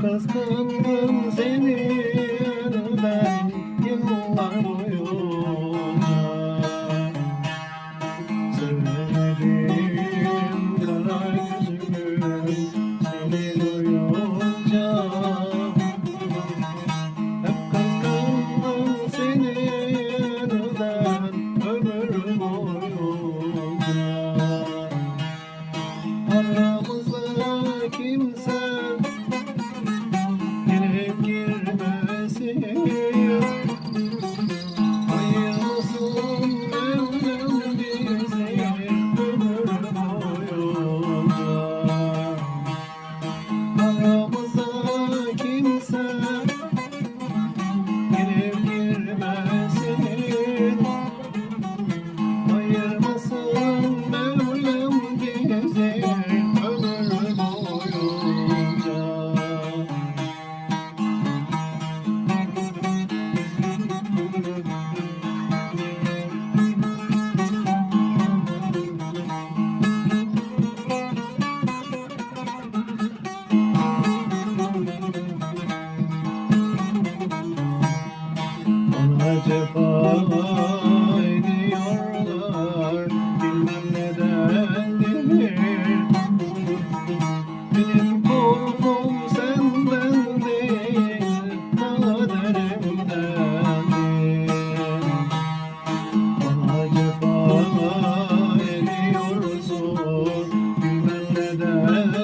kıskandım seni ben Yıllar boyunca aramıza kimse. Girip girip Bana ediyorlar Bilmem nedendir Benim korkum senden değil Kaderimden Bana cefalar ediyorsun Bilmem neden